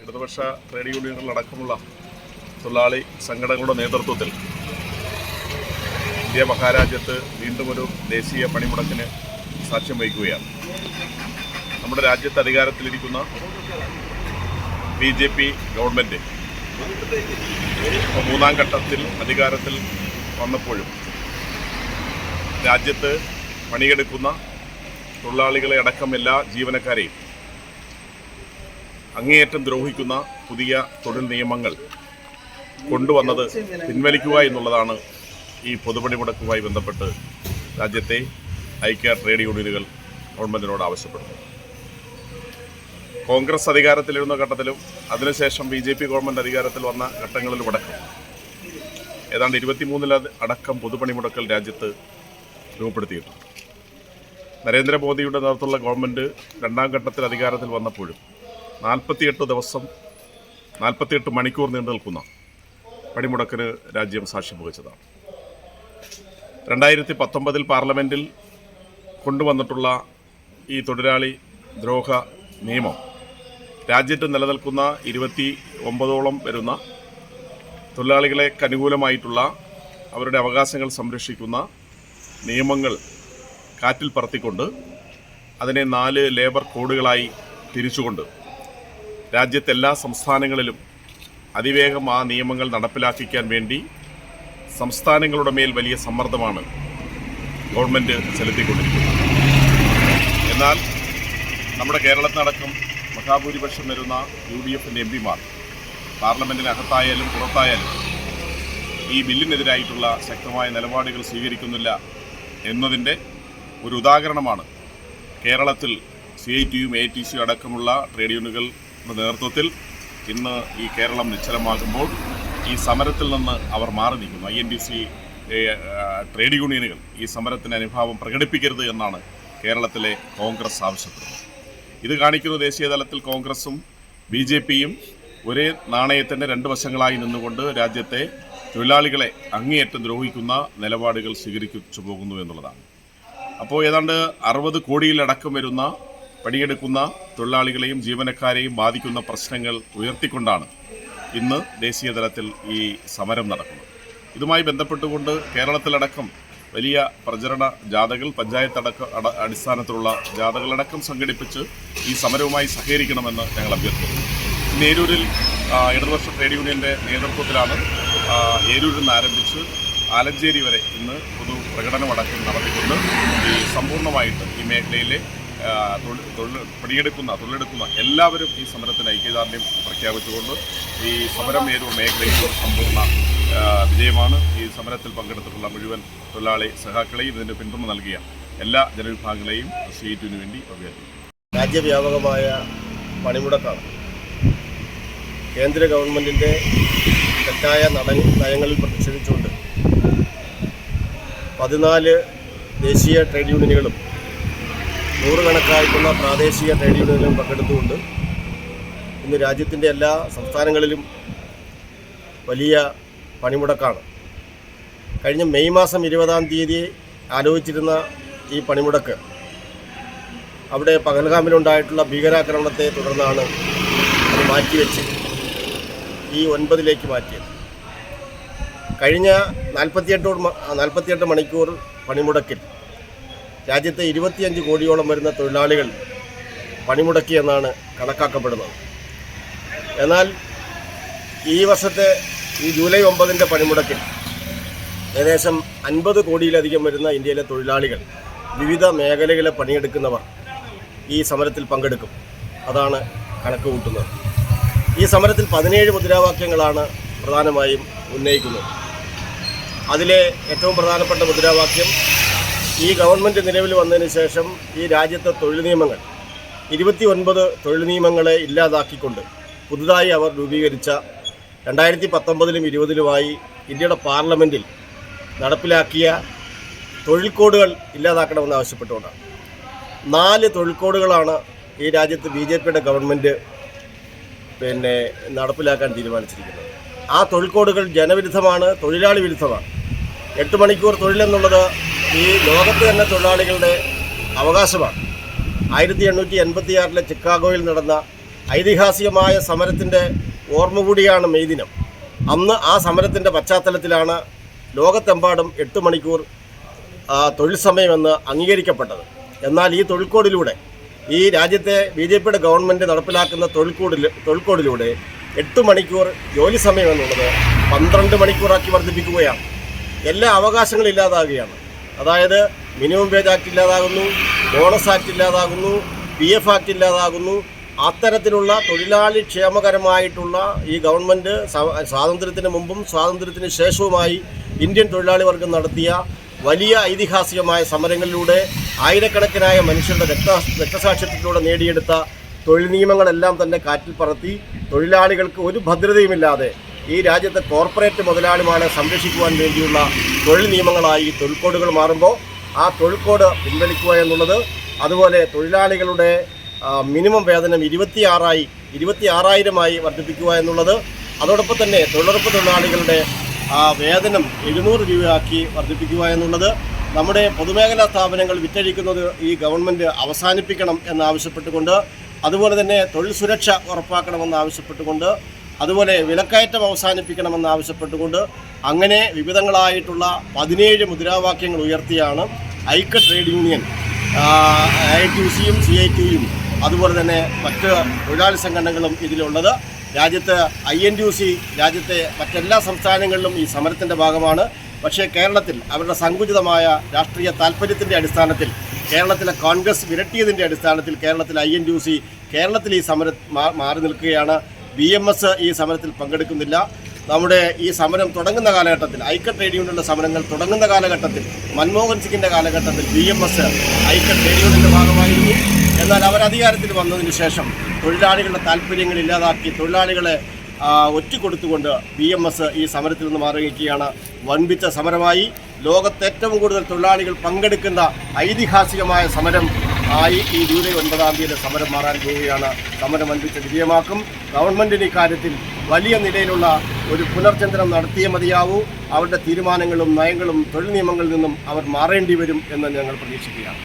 ഇടതുപക്ഷ ട്രേഡ് യൂണിയനുകളടക്കമുള്ള തൊഴിലാളി സംഘടനകളുടെ നേതൃത്വത്തിൽ ഇന്ത്യ മഹാരാജ്യത്ത് വീണ്ടും ഒരു ദേശീയ പണിമുടക്കിന് സാക്ഷ്യം വഹിക്കുകയാണ്. നമ്മുടെ രാജ്യത്ത് അധികാരത്തിലിരിക്കുന്ന ബി ജെ പി ഗവൺമെന്റ് മൂന്നാം ഘട്ടത്തിൽ അധികാരത്തിൽ വന്നപ്പോഴും രാജ്യത്ത് പണിയെടുക്കുന്ന തൊഴിലാളികളെ അടക്കം എല്ലാ ജീവനക്കാരെയും അങ്ങേയറ്റം ദ്രോഹിക്കുന്ന പുതിയ തൊഴിൽ നിയമങ്ങൾ കൊണ്ടുവന്നത് പിൻവലിക്കുക എന്നുള്ളതാണ് ഈ പൊതുപണി മുടക്കുമായി ബന്ധപ്പെട്ട് രാജ്യത്തെ ഐക്യ ട്രേഡ് യൂണിയനുകൾ ഗവൺമെന്റിനോട് ആവശ്യപ്പെടുന്നത്. കോൺഗ്രസ് അധികാരത്തിലിരുന്ന ഘട്ടത്തിലും അതിനുശേഷം ബി ജെ പി ഗവൺമെന്റ് അധികാരത്തിൽ വന്ന ഘട്ടങ്ങളിലും അടക്കം ഏതാണ്ട് ഇരുപത്തിമൂന്നിൽ അടക്കം പൊതുപണി മുടക്കൽ രാജ്യത്ത് രൂപപ്പെടുത്തിയിട്ടുണ്ട്. നരേന്ദ്രമോദിയുടെ നേതൃത്വമുള്ള ഗവൺമെന്റ് രണ്ടാം ഘട്ടത്തിൽ അധികാരത്തിൽ വന്നപ്പോഴും നാൽപ്പത്തിയെട്ട് ദിവസം നാൽപ്പത്തിയെട്ട് മണിക്കൂർ നീണ്ടു നിൽക്കുന്ന പണിമുടക്കിന് രാജ്യം സാക്ഷ്യം വഹിച്ചതാണ്. രണ്ടായിരത്തി പത്തൊമ്പതിൽ പാർലമെന്റിൽ കൊണ്ടുവന്നിട്ടുള്ള ഈ തൊഴിലാളി ദ്രോഹ നിയമം രാജ്യത്ത് നിലനിൽക്കുന്ന ഇരുപത്തി ഒമ്പതോളം വരുന്ന തൊഴിലാളികളെ അനുകൂലമായിട്ടുള്ള അവരുടെ അവകാശങ്ങൾ സംരക്ഷിക്കുന്ന നിയമങ്ങൾ കാറ്റിൽ പറത്തിക്കൊണ്ട് അതിനെ നാല് ലേബർ കോഡുകളായി തിരിച്ചുകൊണ്ട് രാജ്യത്തെ എല്ലാ സംസ്ഥാനങ്ങളിലും അതിവേഗം ആ നിയമങ്ങൾ നടപ്പിലാക്കിക്കാൻ വേണ്ടി സംസ്ഥാനങ്ങളുടെ മേൽ വലിയ സമ്മർദ്ദമാണ് ഗവൺമെന്റ് ചെലുത്തിക്കൊണ്ടിരിക്കുന്നത്. എന്നാൽ നമ്മുടെ കേരളത്തിനടക്കം മഹാഭൂരിപക്ഷം വരുന്ന യു ഡി എഫിന്റെ എം പിമാർ പാർലമെന്റിനകത്തായാലും പുറത്തായാലും ഈ ബില്ലിനെതിരായിട്ടുള്ള ശക്തമായ നിലപാടുകൾ സ്വീകരിക്കുന്നില്ല എന്നതിന്റെ ഒരു ഉദാഹരണമാണ് കേരളത്തിൽ സി ഐ ടിയും എ ടി സി അടക്കമുള്ള ട്രേഡ് യൂണിയനുകളുടെ നേതൃത്വത്തിൽ ഇന്ന് ഈ കേരളം നിശ്ചലമാകുമ്പോൾ ഈ സമരത്തിൽ നിന്ന് അവർ മാറി നിൽക്കുന്നു. I N D C trade യൂണിയനുകൾ ഈ സമരത്തിന് അനുഭാവം പ്രകടിപ്പിക്കരുത് എന്നാണ് കേരളത്തിലെ കോൺഗ്രസ് ആവശ്യപ്പെടുന്നത്. ഇത് കാണിക്കുന്ന ദേശീയ തലത്തിൽ കോൺഗ്രസും ബി ജെ പിയും ഒരേ നാണയത്തിന്റെ രണ്ട് വശങ്ങളായി നിന്നുകൊണ്ട് രാജ്യത്തെ തൊഴിലാളികളെ അങ്ങേയറ്റം ദ്രോഹിക്കുന്ന നിലപാടുകൾ സ്വീകരിച്ചു പോകുന്നു എന്നുള്ളതാണ്. അപ്പോൾ ഏതാണ്ട് അറുപത് കോടിയിലടക്കം വരുന്ന പണിയെടുക്കുന്ന തൊഴിലാളികളെയും ജീവനക്കാരെയും ബാധിക്കുന്ന പ്രശ്നങ്ങൾ ഉയർത്തിക്കൊണ്ടാണ് ഇന്ന് ദേശീയ തലത്തിൽ ഈ സമരം നടക്കുന്നത്. ഇതുമായി ബന്ധപ്പെട്ടുകൊണ്ട് കേരളത്തിലടക്കം വലിയ പ്രചരണ ജാഥകൾ പഞ്ചായത്ത് അടക്ക അട അടിസ്ഥാനത്തിലുള്ള ജാഥകളടക്കം സംഘടിപ്പിച്ച് ഈ സമരവുമായി സഹകരിക്കണമെന്ന് ഞങ്ങൾ അഭ്യർത്ഥിക്കുന്നു. നേരൂരിൽ ഇടതുപക്ഷ ട്രേഡ് യൂണിയന്റെ നേതൃത്വത്തിലാണ് ഏരൂരിൽ നിന്ന് ആരംഭിച്ച് ആലഞ്ചേരി വരെ ഇന്ന് പൊതു പ്രകടനമടക്കം നടത്തിക്കൊണ്ട് ഈ സമ്പൂർണമായിട്ട് ഈ മേഖലയിലെ തൊഴിൽ പണിയെടുക്കുന്ന തൊഴിലെടുക്കുന്ന എല്ലാവരും ഈ സമരത്തിന് ഐക്യദാർഢ്യം പ്രഖ്യാപിച്ചുകൊണ്ട് ഈ സമരം ഏതോ മേഖലയിൽ ഒരു സമ്പൂർണ വിജയമാണ്. ഈ സമരത്തിൽ പങ്കെടുത്തിട്ടുള്ള മുഴുവൻ തൊഴിലാളി സഹാക്കളെയും ഇതിന് പിന്തുണ നൽകിയ എല്ലാ ജനവിഭാഗങ്ങളെയും സീറ്റിനു വേണ്ടി അഭ്യർത്ഥിക്കുന്നു രാജ്യവ്യാപകമായ പണിമുടക്കാണ്. കേന്ദ്ര ഗവൺമെന്റിന്റെ തെറ്റായ നയങ്ങളിൽ പ്രതിഷേധിച്ചുകൊണ്ട് പതിനാല് ദേശീയ ട്രേഡ് യൂണിയനുകളും നൂറുകണക്കായിട്ടുള്ള പ്രാദേശിക ട്രേഡ് യൂണിയനുകളും പങ്കെടുത്തുകൊണ്ട് ഇന്ന് രാജ്യത്തിന്റെ എല്ലാ സംസ്ഥാനങ്ങളിലും വലിയ പണിമുടക്കാണ്. കഴിഞ്ഞ മെയ് മാസം ഇരുപതാം തീയതി ആലോചിച്ചിരുന്ന ഈ പണിമുടക്ക് അവിടെ പകൽഗാമിലുണ്ടായിട്ടുള്ള ഭീകരാക്രമണത്തെ തുടർന്നാണ് അത് മാറ്റിവെച്ച് ഈ ഒൻപതിലേക്ക് മാറ്റിയത്. കഴിഞ്ഞ നാൽപ്പത്തിയെട്ട് നാൽപ്പത്തിയെട്ട് മണിക്കൂർ പണിമുടക്കിൽ രാജ്യത്തെ ഇരുപത്തിയഞ്ച് കോടിയോളം വരുന്ന തൊഴിലാളികൾ പണിമുടക്കിയെന്നാണ് കണക്കാക്കപ്പെടുന്നത്. എന്നാൽ ഈ വർഷത്തെ ഈ ജൂലൈ ഒമ്പതിന്റെ പണിമുടക്കിൽ ഏകദേശം അൻപത് കോടിയിലധികം വരുന്ന ഇന്ത്യയിലെ തൊഴിലാളികൾ വിവിധ മേഖലകളെ പണിയെടുക്കുന്നവർ ഈ സമരത്തിൽ പങ്കെടുക്കും. അതാണ് കണക്ക് കൂട്ടുന്നത്. ഈ സമരത്തിൽ പതിനേഴ് മുദ്രാവാക്യങ്ങളാണ് പ്രധാനമായും ഉന്നയിക്കുന്നത്. അതിലെ ഏറ്റവും പ്രധാനപ്പെട്ട മുദ്രാവാക്യം ഈ ഗവൺമെന്റ് നിലവിൽ വന്നതിന് ശേഷം ഈ രാജ്യത്തെ തൊഴിൽ നിയമങ്ങൾ ഇരുപത്തി ഒൻപത് തൊഴിൽ നിയമങ്ങളെ ഇല്ലാതാക്കിക്കൊണ്ട് പുതുതായി അവർ രൂപീകരിച്ച രണ്ടായിരത്തി പത്തൊമ്പതിലും ഇരുപതിലുമായി ഇന്ത്യയുടെ പാർലമെന്റിൽ നടപ്പിലാക്കിയ തൊഴിൽ കോഡുകൾ ഇല്ലാതാക്കണമെന്ന് ആവശ്യപ്പെട്ടുകൊണ്ടാണ്. നാല് തൊഴിൽ കോഡുകളാണ് ഈ രാജ്യത്ത് ബി ജെ പിയുടെ ഗവൺമെന്റ് പിന്നെ നടപ്പിലാക്കാൻ തീരുമാനിച്ചിരിക്കുന്നത്. ആ തൊഴിൽ കോഡുകൾ ജനവിരുദ്ധമാണ് തൊഴിലാളി വിരുദ്ധമാണ്. എട്ട് മണിക്കൂർ തൊഴിലെന്നുള്ളത് ഈ ലോകത്ത് തന്നെ തൊഴിലാളികളുടെ അവകാശമാണ്. ആയിരത്തി എണ്ണൂറ്റി എൺപത്തി ആറിലെ ചിക്കാഗോയിൽ നടന്ന ഐതിഹാസികമായ സമരത്തിന്റെ ഓർമ്മ കൂടിയാണ് മെയ് ദിനം. അന്ന് ആ സമരത്തിന്റെ പശ്ചാത്തലത്തിലാണ് ലോകത്തെമ്പാടും എട്ട് മണിക്കൂർ തൊഴിൽ സമയമെന്ന് അംഗീകരിക്കപ്പെട്ടത്. എന്നാൽ ഈ തൊഴിൽ ഈ രാജ്യത്തെ ബി ജെ പിയുടെ ഗവൺമെന്റ് നടപ്പിലാക്കുന്ന തൊഴിൽ കോഡിൽ തൊഴിൽ കോഡിലൂടെ എട്ട് മണിക്കൂർ ജോലി സമയം എന്നുള്ളത് പന്ത്രണ്ട് മണിക്കൂറാക്കി വർദ്ധിപ്പിക്കുകയാണ്. എല്ലാ അവകാശങ്ങളും ഇല്ലാതാകുകയാണ്. അതായത് മിനിമം വേജ് ആക്ട് ഇല്ലാതാകുന്നു ബോണസ് ആക്ട് ഇല്ലാതാകുന്നു പി എഫ് ആക്ട് ഇല്ലാതാകുന്നു. അത്തരത്തിലുള്ള തൊഴിലാളി ക്ഷേമകരമായിട്ടുള്ള ഈ ഗവൺമെന്റ് സ്വാതന്ത്ര്യത്തിന് മുമ്പും സ്വാതന്ത്ര്യത്തിന് ശേഷവുമായി ഇന്ത്യൻ തൊഴിലാളി വർഗം നടത്തിയ വലിയ ഐതിഹാസികമായ സമരങ്ങളിലൂടെ ആയിരക്കണക്കിനായ മനുഷ്യരുടെ രക്ത രക്തസാക്ഷിത്വത്തിലൂടെ നേടിയെടുത്ത തൊഴിൽ നിയമങ്ങളെല്ലാം തന്നെ കാറ്റിൽ പറത്തി തൊഴിലാളികൾക്ക് ഒരു ഭദ്രതയുമില്ലാതെ ഈ രാജ്യത്തെ കോർപ്പറേറ്റ് മുതലാളിമാരെ സംരക്ഷിക്കുവാൻ വേണ്ടിയുള്ള തൊഴിൽ നിയമങ്ങളായി തൊഴിൽ കോഡുകൾ മാറുമ്പോൾ ആ തൊഴിൽ കോഡ് പിൻവലിക്കുക എന്നുള്ളത് അതുപോലെ തൊഴിലാളികളുടെ മിനിമം വേതനം ഇരുപത്തിയാറായി ഇരുപത്തി ആറായിരമായി വർദ്ധിപ്പിക്കുക എന്നുള്ളത് അതോടൊപ്പം തന്നെ തൊഴിലുറപ്പ് തൊഴിലാളികളുടെ വേതനം എഴുന്നൂറ് രൂപയാക്കി വർദ്ധിപ്പിക്കുക എന്നുള്ളത് നമ്മുടെ പൊതുമേഖലാ സ്ഥാപനങ്ങൾ വിറ്റഴിക്കുന്നത് ഈ ഗവൺമെന്റ് അവസാനിപ്പിക്കണം എന്നാവശ്യപ്പെട്ടുകൊണ്ട് അതുപോലെ തന്നെ തൊഴിൽ സുരക്ഷ ഉറപ്പാക്കണമെന്ന് ആവശ്യപ്പെട്ടുകൊണ്ട് അതുപോലെ വിലക്കയറ്റം അവസാനിപ്പിക്കണമെന്ന് ആവശ്യപ്പെട്ടുകൊണ്ട് അങ്ങനെ വിവിധങ്ങളായിട്ടുള്ള പതിനേഴ് മുദ്രാവാക്യങ്ങൾ ഉയർത്തിയാണ് ഐക്യ ട്രേഡ് യൂണിയൻ ഐ ടി സിയും സി ഐ ടിയും അതുപോലെ തന്നെ മറ്റ് തൊഴിലാളി സംഘടനകളും ഇതിലുള്ളത്. രാജ്യത്ത് ഐ എൻ യു സി രാജ്യത്തെ മറ്റെല്ലാ സംസ്ഥാനങ്ങളിലും ഈ സമരത്തിന്റെ ഭാഗമാണ്. പക്ഷേ കേരളത്തിൽ അവരുടെ സങ്കുചിതമായ രാഷ്ട്രീയ താല്പര്യത്തിന്റെ അടിസ്ഥാനത്തിൽ കേരളത്തിലെ കോൺഗ്രസ് വിരട്ടിയതിന്റെ അടിസ്ഥാനത്തിൽ കേരളത്തിലെ ഐ എൻ ടി സി കേരളത്തിൽ ഈ സമരം മാറി നിൽക്കുകയാണ്. ബി എം എസ് ഈ സമരത്തിൽ പങ്കെടുക്കുന്നില്ല. നമ്മുടെ ഈ സമരം തുടങ്ങുന്ന കാലഘട്ടത്തിൽ ഐക്യ ട്രേഡ് യൂണിയനുള്ള സമരങ്ങൾ തുടങ്ങുന്ന കാലഘട്ടത്തിൽ മൻമോഹൻ സിംഗിന്റെ കാലഘട്ടത്തിൽ ബി എം എസ് ഐക്യ ട്രേഡ് യൂണിയന്റെ ഭാഗമായിരുന്നു. എന്നാൽ അവർ അധികാരത്തിൽ വന്നതിന് ശേഷം തൊഴിലാളികളുടെ താല്പര്യങ്ങൾ ഇല്ലാതാക്കി തൊഴിലാളികളെ ഒറ്റ ഒറ്റുകൊടുത്തുകൊണ്ട് ബി എം എസ് ഈ സമരത്തിൽ നിന്ന് മാറിയിരിക്കുകയാണ്. വൻപിച്ച സമരമായി. ലോകത്ത് ഏറ്റവും കൂടുതൽ തൊഴിലാളികൾ പങ്കെടുക്കുന്ന ഐതിഹാസികമായ സമരം ആയി ഈ ജൂലൈ ഒൻപതാം തീയതി സമരം മാറാൻ പോവുകയാണ്. സമരം വൻപിച്ച വിജയമാക്കും ഗവൺമെന്റിന് ഇക്കാര്യത്തിൽ വലിയ നിലയിലുള്ള ഒരു പുനർചിന്തനം നടത്തിയേ മതിയാവൂ. അവരുടെ തീരുമാനങ്ങളും നയങ്ങളും തൊഴിൽ നിയമങ്ങളിൽ നിന്നും അവർ മാറേണ്ടി വരും എന്ന് ഞങ്ങൾ പ്രതീക്ഷിക്കുകയാണ്.